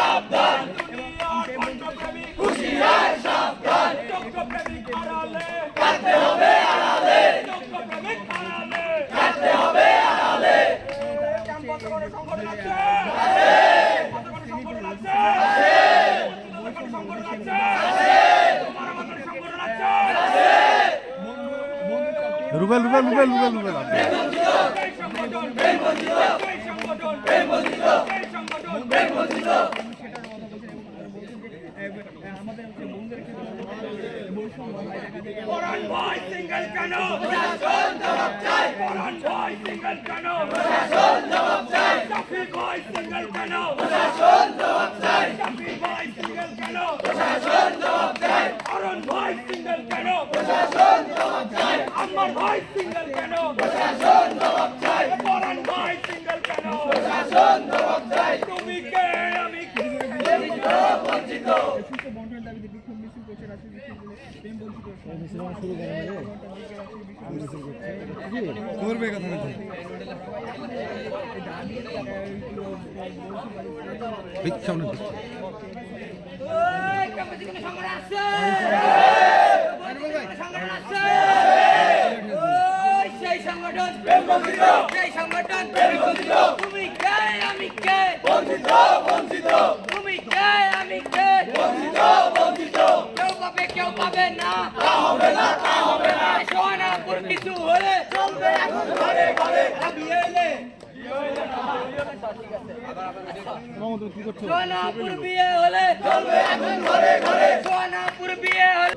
সাবধান হুঁশিয়ার সাবধান কাটতে হবে আড়ালে কাটতে হবে আড়ালে ক্যাম্প বন্ধ করে সংগঠন আছে আছে বন্ধ করে সংগঠন আছে আছে বন্ধ করে সংগঠন আছে আছে তোমার আমাদের সংগঠন আছে আছে রুবেল রুবেল রুবেল রুবেল রুবেল আপনি এই সংগঠন বেঙ্গলিত এই সংগঠন বেঙ্গলিত এই সংগঠন বেঙ্গলিত পরান ভাই সিঙ্গেল কেন প্রশাসন জবাব চাই পরান ভাই সিঙ্গেল কেন প্রশাসন জবাব চাই শাফি ভাই সিঙ্গেল কেন প্রশাসন জবাব চাই শাফি ভাই সিঙ্গেল কেন প্রশাসন জবাব চাই অরুণ ভাই সিঙ্গেল কেন প্রশাসন জবাব চাই আমার ভাই সিঙ্গেল কেন প্রশাসন জবাব চাই পরান ভাই সিঙ্গেল কেন প্রশাসন জবাব চাই তুমি কে আমি কে বঞ্চিত করবে কথা ভিক্ষা কে? আমি কে? বঞ্চিত বঞ্চিত তুমি কে? আমি কে? কেউ পাবে না। তা হবে না, তা হবে না। সোনাপুর কিছু হলে চলবে, এখন ঘরে ঘরে দাবিয়ে এলে। সোনাপুর বিয়ে হলে চলবে, এখন ঘরে ঘরে। সোনাপুর বিয়ে হলে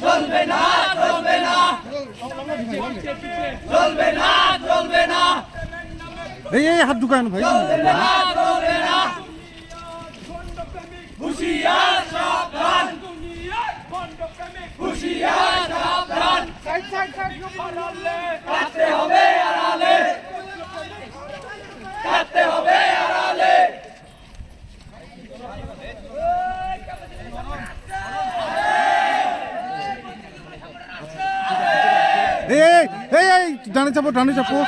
চলবে না চলবে না চলবে না চলবে না এই এই, হাত ঢুকায় না ভাই। চলবে না চলবে না হুঁশিয়ার সাবধান হুঁশিয়ার সাবধান কাটতে হবে এই এই এই ডানে চাপো ডানে চাপো।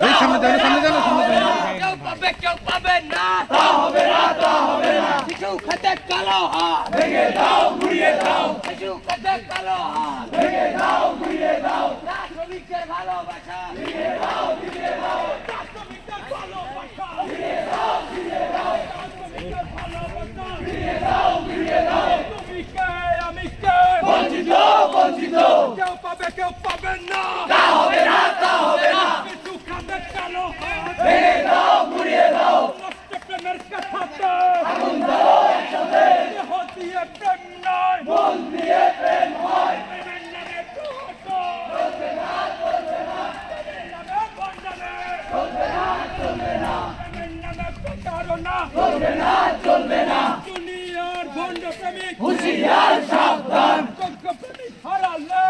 এই সামনে জানো সামনে কেউ পাবে কেউ পাবে না তা হবে না। খেতে কালো হা হ্যাঁ। ভেঙে দাও গুড়িয়ে দাও। এখন না। চলবে না চলবে না দুনিয়ার সাবধান হারালে।